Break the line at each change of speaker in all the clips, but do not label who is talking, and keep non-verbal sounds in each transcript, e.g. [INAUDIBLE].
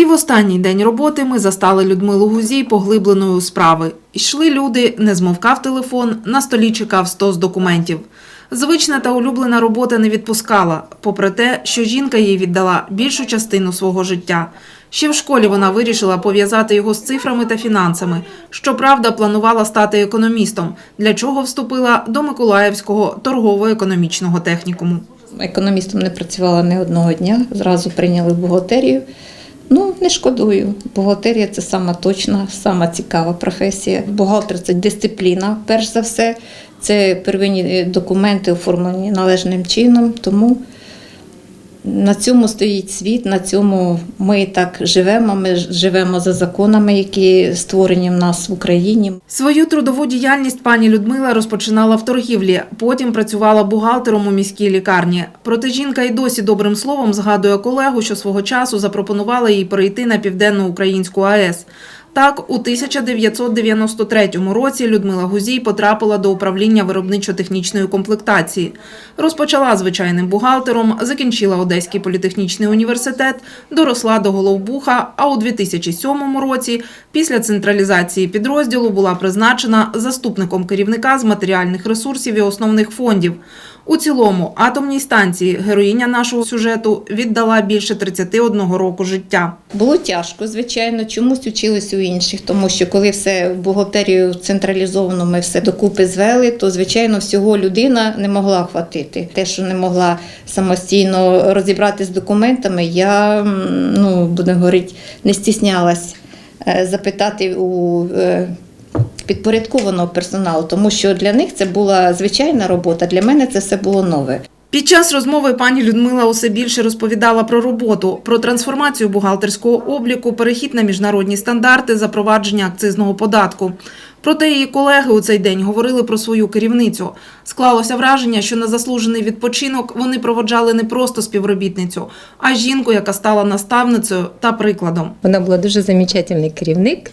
І в останній день роботи ми застали Людмилу Гузій поглибленою у справи. Йшли люди, не змовкав телефон, на столі чекав стос документів. Звична та улюблена робота не відпускала, попри те, що жінка їй віддала більшу частину свого життя. Ще в школі вона вирішила пов'язати його з цифрами та фінансами. Щоправда, планувала стати економістом, для чого вступила до Миколаївського торгово-економічного технікуму.
Економістом не працювала не одного дня, зразу прийняли бухгалтерію. Ну, не шкодую. Бухгалтерія це сама точна, сама цікава професія. Бухгалтер це дисципліна, перш за все. Це первинні документи оформлені належним чином. Тому на цьому стоїть світ, на цьому ми так живемо. Ми живемо за законами, які створені в нас в Україні.
Свою трудову діяльність пані Людмила розпочинала в торгівлі, потім працювала бухгалтером у міській лікарні. Проте жінка й досі добрим словом згадує колегу, що свого часу запропонувала їй перейти на південну українську АЕС. Так, у 1993 році Людмила Гузій потрапила до управління виробничо-технічної комплектації. Розпочала звичайним бухгалтером, закінчила Одеський політехнічний університет, доросла до головбуха, а у 2007 році, після централізації підрозділу, була призначена заступником керівника з матеріальних ресурсів і основних фондів. У цілому, атомній станції героїня нашого сюжету віддала більше 31 року життя.
Було тяжко, звичайно, чомусь учились у інших, тому що коли все в бухгалтерію централізовано, ми все докупи звели, то звичайно всього людина не могла хватити. Те, що не могла самостійно розібратися з документами, я ну будемо говорити, не стіснялась е, запитати у. Підпорядкованого персоналу, тому що для них це була звичайна робота. Для мене це все було нове.
Під час розмови пані Людмила усе більше розповідала про роботу, про трансформацію бухгалтерського обліку, перехід на міжнародні стандарти, запровадження акцизного податку. Проте її колеги у цей день говорили про свою керівницю. Склалося враження, що на заслужений відпочинок вони проводжали не просто співробітницю, а жінку, яка стала наставницею та прикладом.
Вона була дуже замечательний керівник.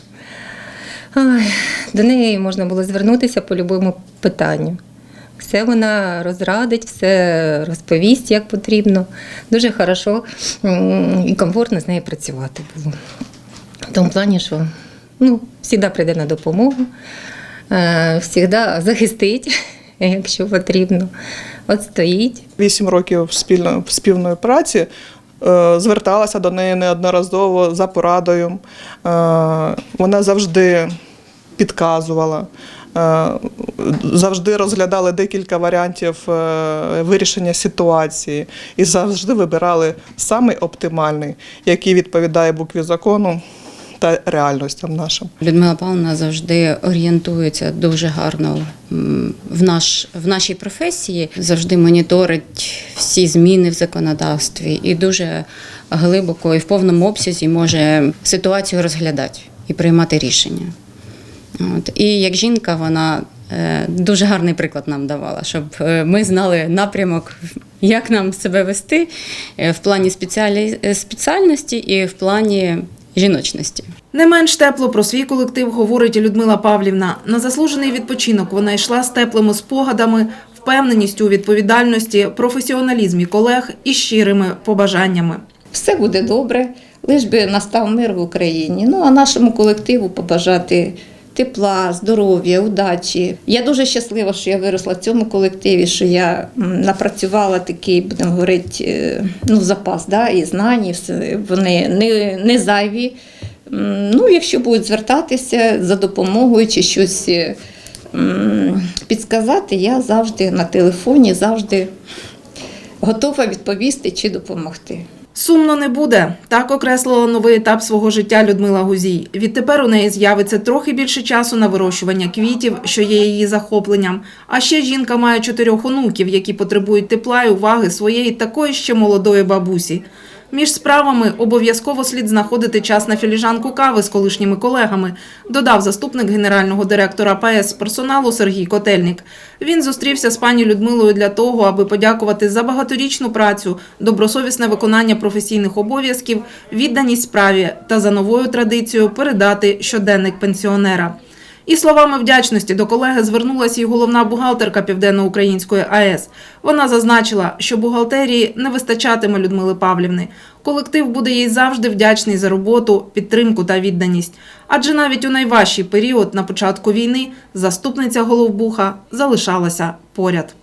До неї можна було звернутися по будь-якому питанню. Все вона розрадить, все розповість, як потрібно. Дуже хорошо і комфортно з нею працювати було. В тому плані, що ну, завжди прийде на допомогу, завжди захистить, [LAUGHS] якщо потрібно. От стоїть.
Вісім років спільно, спільної праці. е, Зверталася до неї неодноразово за порадою. Е, Вона завжди підказувала, е, завжди розглядали декілька варіантів е, вирішення ситуації і завжди вибирали самий оптимальний, який відповідає букві закону та реальностям нашим.
Людмила Павловна завжди орієнтується дуже гарно в, наш, в нашій професії, завжди моніторить всі зміни в законодавстві і дуже глибоко і в повному обсязі може ситуацію розглядати і приймати рішення. От. І як жінка, вона е, дуже гарний приклад нам давала, щоб е, ми знали напрямок, як нам себе вести е, в плані спеціалі... спеціальності і в плані жіночності.
Не менш тепло про свій колектив говорить Людмила Павлівна. На заслужений відпочинок вона йшла з теплими спогадами, впевненістю у відповідальності, професіоналізмі колег і щирими побажаннями.
все буде добре, лиш би настав мир в Україні. Ну а нашому колективу побажати тепла, здоров'я, удачі. Я дуже щаслива, що я виросла в цьому колективі, що я напрацювала такий, будемо говорити, е, ну, запас да, і знань, і все. вони не, не зайві. Ну, якщо будуть звертатися за допомогою чи щось е, підсказати, я завжди на телефоні, завжди готова відповісти чи допомогти.
Сумно не буде. Так окреслила новий етап свого життя Людмила Гузій. Відтепер у неї з'явиться трохи більше часу на вирощування квітів, що є її захопленням. А ще жінка має чотирьох онуків, які потребують тепла і уваги своєї такої ще молодої бабусі. Між справами обов'язково слід знаходити час на філіжанку кави з колишніми колегами, додав заступник генерального директора ПС персоналу Сергій Котельник. Він зустрівся з пані Людмилою для того, аби подякувати за багаторічну працю, добросовісне виконання професійних обов'язків, відданість справі та за новою традицією передати щоденник пенсіонера. І словами вдячності до колеги звернулася і головна бухгалтерка Південноукраїнської АЕС. Вона зазначила, що бухгалтерії не вистачатиме Людмили Павлівни. Колектив буде їй завжди вдячний за роботу, підтримку та відданість. Адже навіть у найважчий період на початку війни заступниця головбуха залишалася поряд.